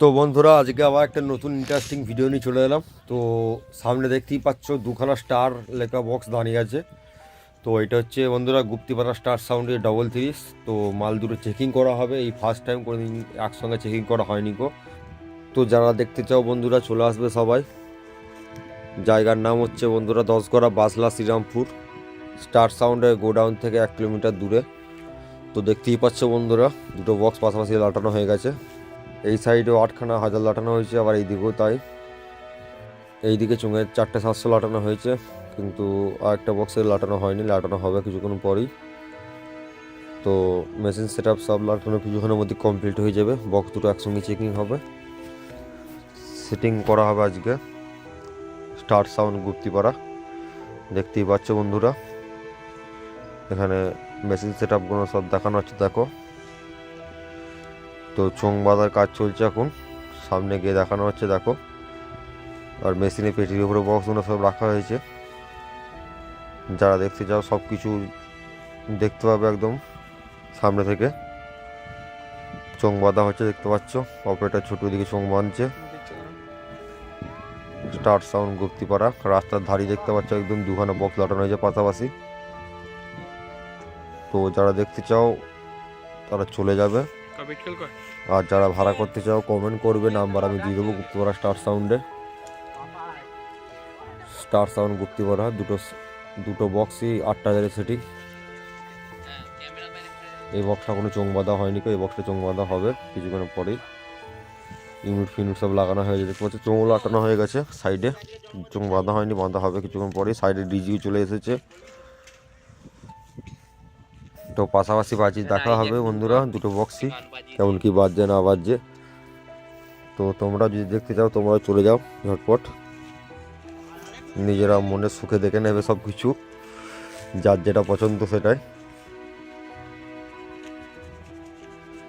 তো বন্ধুরা, আজকে আবার একটা নতুন ইন্টারেস্টিং ভিডিও নিয়ে চলে এলাম। তো সামনে দেখতেই পাচ্ছ, দুখানা স্টার লেখা বক্স দাঁড়িয়ে আছে। তো এটা হচ্ছে বন্ধুরা, গুপ্তিপাড়া স্টার সাউন্ডের ডবল তিরিশ তো মাল দুটো চেকিং করা হবে, এই ফার্স্ট টাইম কোনো দিন একসঙ্গে চেকিং করা হয়নি গো। তো যারা দেখতে চাও বন্ধুরা, চলে আসবে সবাই। জায়গার নাম হচ্ছে বন্ধুরা, দশগড়া বাসলা শ্রীরামপুর। স্টার সাউন্ডের গোডাউন থেকে এক কিলোমিটার দূরে। তো দেখতেই পাচ্ছ বন্ধুরা, দুটো বক্স পাশাপাশি লাটানো হয়ে গেছে। এই সাইডেও আটখানা হাজার লাটানো হয়েছে, আবার এই দিকেও তাই। এইদিকে চুঙের চারটে সাতশো লাটানো হয়েছে, কিন্তু আর একটা বক্সে লাটানো হয়নি, লাটানো হবে কিছুক্ষণ পরেই। তো মেশিন সেট আপ সব লাটানো কিছুক্ষণের মধ্যে কমপ্লিট হয়ে যাবে বক্স দুটো একসঙ্গে চেকিং হবে। সেটিং করা হবে আজকে স্টার সাউন্ড গুপ্তিপাড়া দেখতেই পাচ্ছ বন্ধুরা, এখানে মেশিন সেট আপগুলো সব দেখানো হচ্ছে, দেখো। তো চোং বাঁধার কাজ চলছে এখন। সামনে গিয়ে দেখানো হচ্ছে, দেখো। আর মেশিনে পেটির উপরে বক্সগুলো সব রাখা হয়েছে। যারা দেখতে চাও সব কিছু দেখতে পাবে একদম সামনে থেকে। চোং বাঁধা হচ্ছে, দেখতে পাচ্ছ। অপারেটার ছোটো দিকে চোং বাঁধছে। স্টার সাউন্ড গুপ্তিপাড়া, রাস্তার ধারি দেখতে পাচ্ছ, একদম দুখানা বক্স লাটানো হয়েছে পাশাপাশি। তো যারা দেখতে চাও, তারা চলে যাবে। আর যারা ভাড়া করতে চাও কমেন্ট করবে নাম্বার আমি দিয়ে দেবো গুপ্তিপাড়া স্টার সাউন্ডে স্টার সাউন্ড গুপ্তিপাড়া দুটো দুটো বক্সই আটটা হাজারের সেটিং এই বক্সটা কোনো চোং বাঁধা হয়নি এই বক্সটা চোং বাঁধা হবে কিছুক্ষণ পরেই। ইউনিট ফিউনিট সব লাগানো হয়ে যাবে দেখতে পাচ্ছি চোঙ লাগানো হয়ে গেছে সাইডে চোং বাঁধা হয়নি, বাঁধা হবে কিছুক্ষণ পরেই। সাইডে ডিজিও চলে এসেছে। তো পাশাপাশি বাজি দেখা হবে বন্ধুরা দুটো বক্সই কেমন কি বাজছে না বাজছে। তো তোমরা যদি দেখতে চাও তোমরা চলে যাও ঝটপট। নিজেরা মনের সুখে দেখে নেবে সব কিছু যার যেটা পছন্দ সেটাই।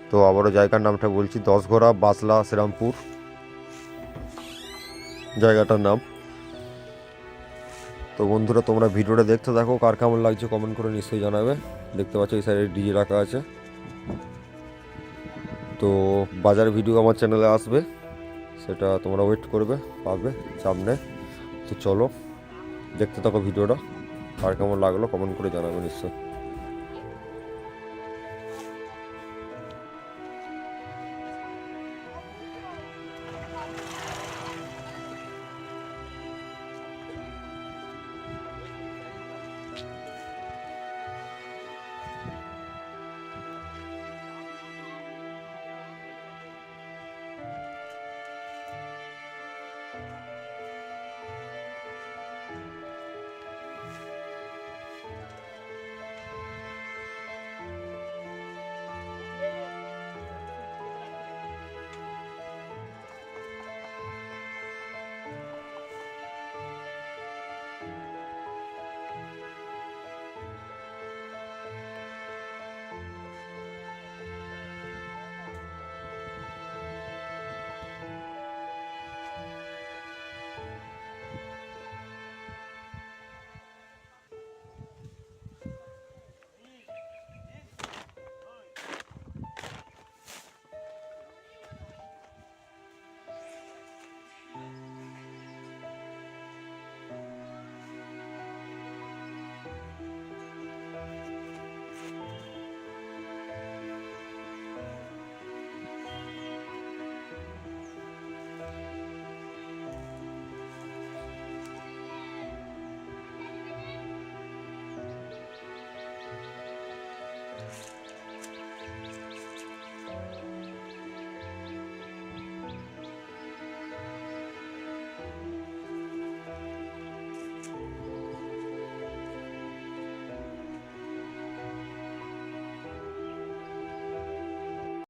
তো আবারও জায়গার নামটা বলছি দশঘোড়া বাসলা শ্রীরামপুর। জায়গাটার নাম। তো বন্ধুরা, তোমরা ভিডিওটা দেখতে থাকো। কার কেমন লাগছে কমেন্ট করে নিশ্চয়ই জানাবে। দেখতে পাচ্ছ এই সাইডে ডিজে রাখা আছে। তো বাজার ভিডিও আমার চ্যানেলে আসবে। সেটা তোমরা ওয়েট করবে, পাবে সামনে। তো চলো, দেখতে থাকো ভিডিওটা কার কেমন লাগল কমেন্ট করে জানাবে নিশ্চয়